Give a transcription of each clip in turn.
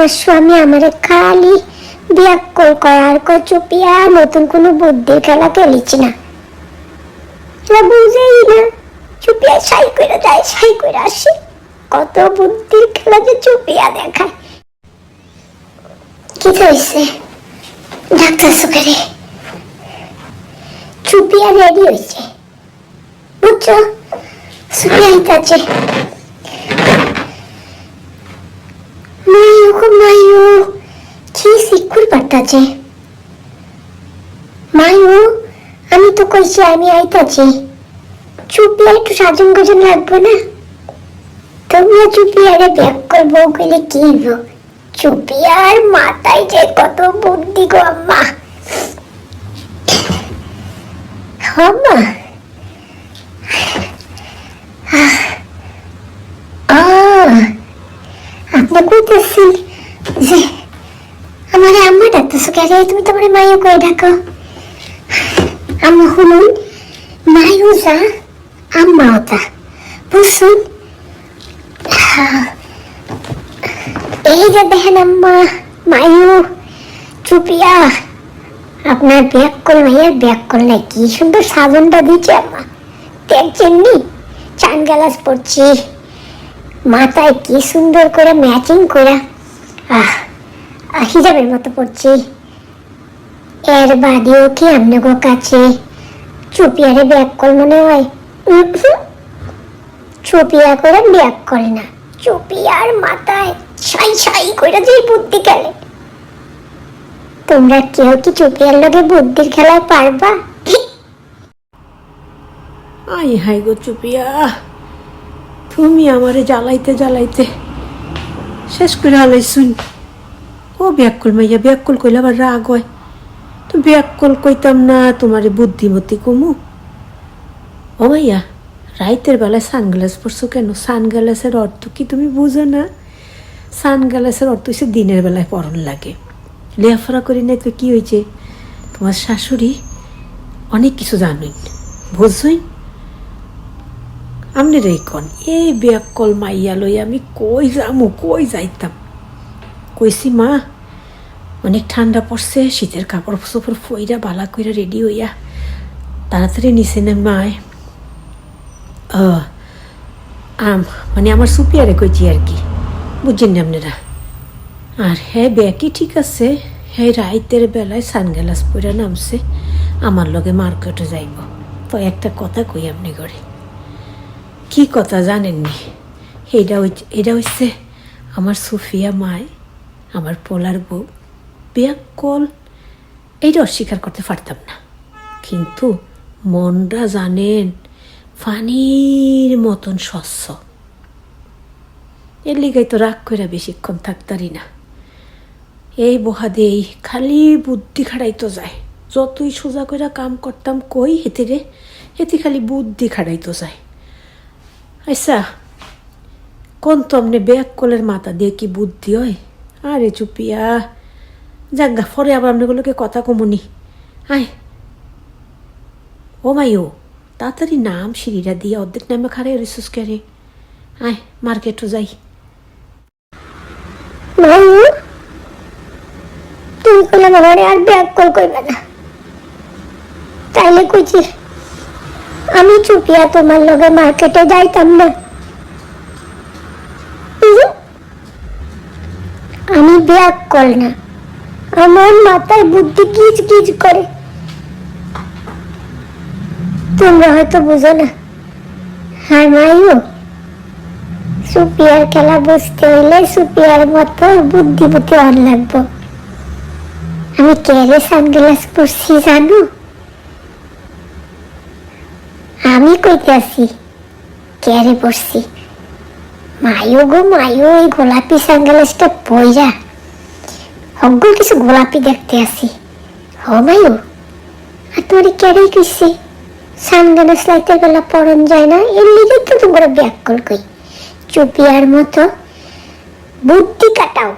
আমার স্বামী আমারে খালি বিয়াক্কল করার কয় চুপিয়া নতুন কোনো বুদ্ধির খেলা খেলিছি না। এরা বুঝেই না, চুপিয়া সাই করে যায়, সাই করে আসে। কত বুদ্ধির খেলা যে চুপিয়া দেখায়। কি হয়েছে ডাক্তার সুখারে চুপিয়া রেডি হয়েছে বুঝছ? সুপিয়া আছে মায়ু গো মায়ু কি পাঠাচ্ছে মায়ু আমি তো কইছি আমি আইতাছি। চুপিয়া একটু সাজন গজন লাগবে না? তুমিও চুপিয়ারে ব্যাক করব গেলে কি চুপিয়ার মাথায় যে কত বুদ্ধি গো আম্মা! আম্মা আহ আপনি কইতেছেন যে আমার আম্মা রে তুমি তোমার মাইও কই ডাকো আম্মা শুনুন মাইও যা আম্মাও তা। এই যে দেখেন আম্মা মায়ু চুপিয়া। আপনার ব্যাগ করে ভাইয়ার ব্যাগ করলে কি সুন্দর সাজনটা দিচ্ছে আম্মা। দেখছেন নি? চান গ্লাস পড়ছি মাথায় কি সুন্দর করে ম্যাচিং করে আহ, হিজাবের মতো পড়ছি এর বাদেও কি আপনার কাছে। চুপিয়ারে ব্যাগ কল মনে হয়। চুপিয়া করে ব্যাগ করে না। চুপিয়ার মাথায় ছাই ছাই করে যে বুদ্ধি খেলে। তোমরা কেউ কি চুপিয়ার লগে বুদ্ধির খেলায় পারবা? আই হাই গো চুপিয়া। তুমি আমারে জ্বালাইতে জ্বালাইতে শেষ করে হালাইছুন ও ব্যাকুল মাইয়া ব্যাকুল কইলে আবার রাগ হয়। তো ব্যাকুল কইতাম না, তোমারে বুদ্ধিমতি কমু। ও মাইয়া রাইতের বেলায় সানগ্লাস পরছো কেন? সানগ্লাসের অর্থ কি তুমি বুঝো না? সানগ্লাসের অর্থ হচ্ছে দিনের বেলায় পরন লাগে। লেখাপড়া করি নাই তো কি হয়েছে তোমার শাশুড়ি অনেক কিছু জানুই বুঝছই আমনে রে কন, এই ব্যাগ কল মাইয়া লই আমি কই যামু, কই যাইতাম? কইছি মা অনেক ঠান্ডা পড়ছে, শীতের কাপড় চোপড় ফইরা বালা কইরা রেডি হইয়া তাড়াতাড়ি নিচে না মায় ও আম মানে আমার সুপিয়ারে কইছি আর কি, বুঝছেন না আপনারা? আর হ্যাঁ ব্যাগই ঠিক আছে হ্যাঁ রাইতের বেলায় সানগ্লাস পরে নামছে, আমার লগে মার্কেটে যাইব। তো একটা কথা কই আপনি করে কি কথা জানেননি? এটা এটা হচ্ছে আমার সুফিয়া মায় আমার পোলার বউ। কল এইটা অস্বীকার করতে পারতাম না। কিন্তু মনটা জানেন পানির মতন স্বচ্ছ। এর লিগাই তো রাগ করে বেশিক্ষণ থাকতারি না। এই বহাদেই খালি বুদ্ধি খাড়াইতো যায়। যতই সোজা করে কাম করতাম কই হেতে রে হেতে খালি বুদ্ধি খাড়াইতো যায়। আচ্ছা কোন তো আমনে ব্যাগ কলের মাথা দিয়ে কি বুদ্ধি হয়? আরে চুপিয়া যাজ্ঞা পরে আবার আপনাগুলোকে কথা কমুনি। আয়। ও মাই ও, তাড়াতাড়ি নাম সিঁড়িটা দিয়ে অর্ধেক নামে খারে রিসুস করে আয়, মার্কেটও যাই। তুমি কইলে মনে আর ব্যাগ কল করবে না। তাইলে কইছি, আমি চুপিয়া তোমার লগে মার্কেটে যাইতাম না। আমি ব্যাগ কল না। আমার মাথায় বুদ্ধি গিজ গিজ করে। তোমরা হয়তো বুঝো না। হ্যাঁ মায়ু সুপিয়ার খেলা বুঝতে হইলে সুপিয়ার মতো বুদ্ধি বুদ্ধি অন লাগবো। আমি কেরে সানগ্লাস পরছি জানো? আমি কইতে আছি কেরে পরছি? মায়ু গো মায়ু এই গোলাপি সানগ্লাসটা পইরা। অজ্ঞ কিছু গোলাপি দেখতে আছি হ মায়ু আর তোর কেরে কইছি সানগ্লাস লাইতে বেলা পরন যায় না, এর লিগে তো তোমরা ব্যাকল কই। চুপিয়ার মতো বুদ্ধি কাটাও।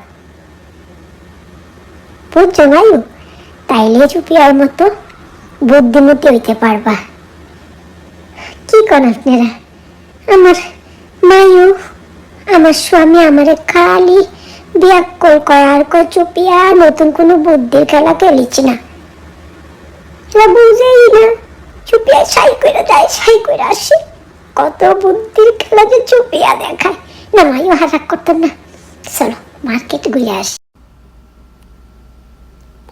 বুঝছ মায়ু তাইলে চুপিয়ার মতো বুদ্ধিমতী হইতে পারবা। কি করেন আপনারা? আমার মায়ু আমার স্বামী আমারে খালি বিয়াক্কল করার কয় চুপিয়া নতুন কোনো বুদ্ধির খেলা খেলিছি না। এরা বুঝেই না, চুপিয়া সাই করে যায় সাই করে আসে। কত বুদ্ধির খেলা যে চুপিয়া দেখায়। না মাইও হারাক করতাম না। চলো, মার্কেট ঘুরে আসি।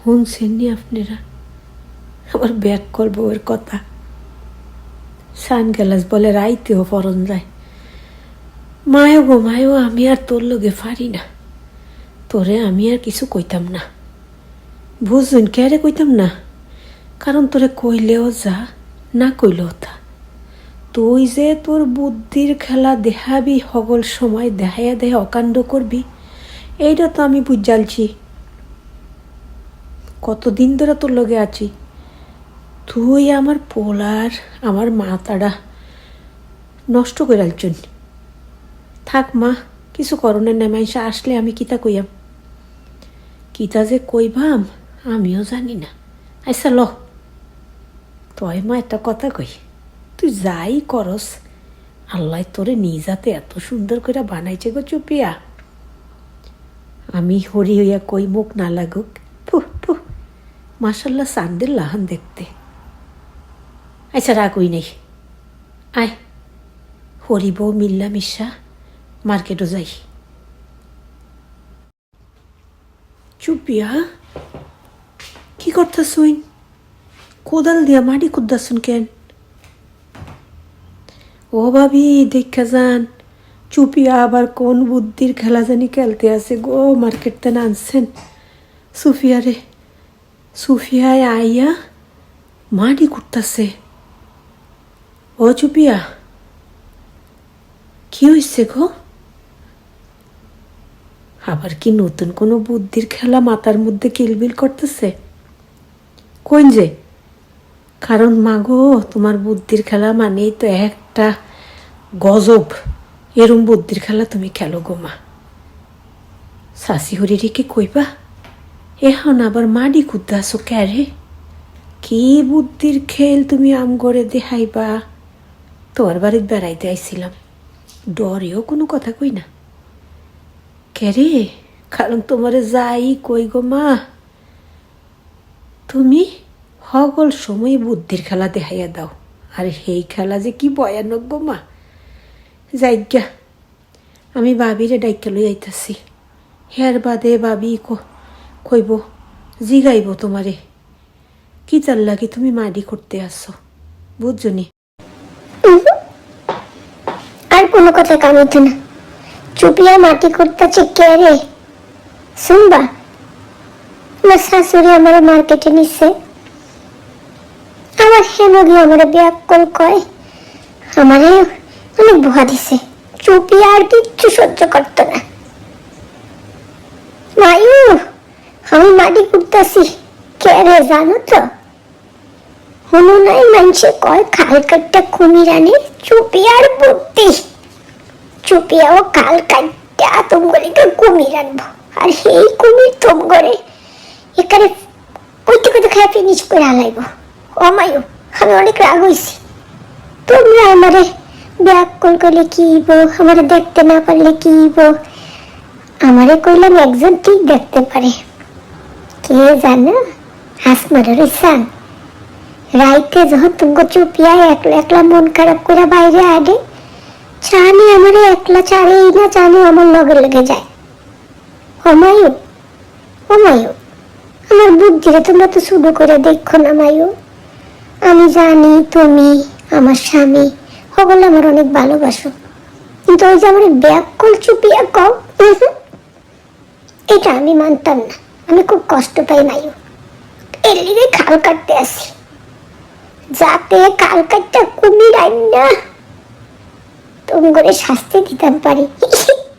শুনছেননি আপনারা? আমার ব্যাক কল বউয়ের কথা। সান গেলাস বলে, রাইতেও ফরন যায়। মায়ো গো, মায়ো, আমি আর তোর লোকে পারি না। তোরে আমি আর কিছু কইতাম না। বুঝুন কে রে কইতাম না? কারণ তোরে কইলেও যা, না কইলেও তা। তুই যে তোর বুদ্ধির খেলা দেখাবি, হগল সময় দেখাইয়া দেহে অকাণ্ড করবি, এইটা তো আমি বুঝালছি কতদিন ধরে তোর লগে আছি? তুই আমার পোলার, আমার মাথাটা নষ্ট করে আলছুন থাক মা, কিছু করণের নাই মাইসা আসলে আমি কিতা কইয়াম? কিতা যে কইবাম, আমিও জানি না। আচ্ছা ল। তয় মা একটা কথা কই। তুই যাই করস, আল্লাহ তোরে নিজাতে এত সুন্দর করে বানাইছে গো চুপিয়া। আমি হরি হইয়া কই মুখ না লাগুক। ফুহ ফুহ মাসাল্লাহ সান্দের লাহান দেখতে। আচ্ছা রাগুই নেই। আয়। হরিব মিল্লা মিশা মার্কেটও যাই। চুপিয়া? কি করতেছুইন? কোদাল দিয়া মাটি কুদ্দাছুন কেন? ও ভাবি, দেখা যান। চুপিয়া আবার কোন বুদ্ধির খেলা জানি খেলতে আছে গো মার্কেট তেন আনছেন সুফিয়া রে, সুফিয়ায় আইয়া মাটি কুটতাছে। ও চুপিয়া, কি হয়েছে গো? আবার কি নতুন কোনো বুদ্ধির খেলা মাথার মধ্যে কিলবিল করতেছে? কোন যে? কারণ মাগো, তোমার বুদ্ধির খেলা মানেই তো একটা গজব। এরম বুদ্ধির খেলা তুমি খেলো গো মা। শাশি কি কইবা? এখন আবার মাডি কুদ্দাছো ক্যারে কি বুদ্ধির খেল তুমি আম করে দেখাইবা? তোর বাড়িতে বেড়াইতে আইছিলাম। ডরেও কোনো কথা কই না। ক্যারে কারণ তোমারে যাই কই গো মা। তুমি সকল সময় বুদ্ধির খেলা দেখাইয়া দাও। আর সেই খেলা যে কি ভয়ানক গো মা। যাইগা আমি বাবিরে ডাইকা লই আইতাছি। হের বাদে বাবি কইব, জিগাইব তোমারে। কি চাল লাগে তুমি মাডি করতে আসছো বুঝছনি আর কোনো কথা কামিত না। চুপিয়া মাটি করতেছে কে রে? শুনবা? আমার শাশুড়ি আমার মার্কেটে নিচ্ছে আমার হেমগি আমার ব্যাকল কয় আমারে অনেক ভুয়া দিছে। চুপিয়া আর কিচ্ছু সহ্য করতো না। মায়ু আমি মাটি করতেছি। কে রে জানো তো? হনু নাই মানুষে কয় খাল কাটটা কুমির আনে চুপিয়ার বুদ্ধি। চুপিয়াও কাল কাটটা তোমগলিকে কুমির আনব আর সেই কুমির তোমগরে এখানে কইতে কইতে খাই ফিনিশ করে হালাইব। অমায়ু আমি অনেক রাগ হইছি। তোমরা আমারে ব্যাগ কল করলে কি হইব? আমারে দেখতে না পারলে কি হইব? আমারে কইলাম একজন ঠিক দেখতে পারে। কে জানো? আসমারের সান রাইতে যখন তুমি চুপিয়া একলা একলা মন খারাপ করে বাইরে আডে চানি আমার একলা চারেই না চানি আমার লগে লেগে যায়। অমায়ু অমায়ু আমার বুদ্ধিরে তোমরা তো শুরু করে দেখো না মায়ু। আমি জানি তুমি আমার স্বামী সকলে আমার অনেক ভালোবাসো। কিন্তু ওই যে আমার ব্যাকল চুপিয়া উহুম, এটা আমি মানতাম না। আমি খুব কষ্ট পাই মায়ু। এর লিগে খাল কাটতে আসি। যাতে কালকাটটা কুমির আইন না। তুমি করে শাস্তি দিতাম পারি।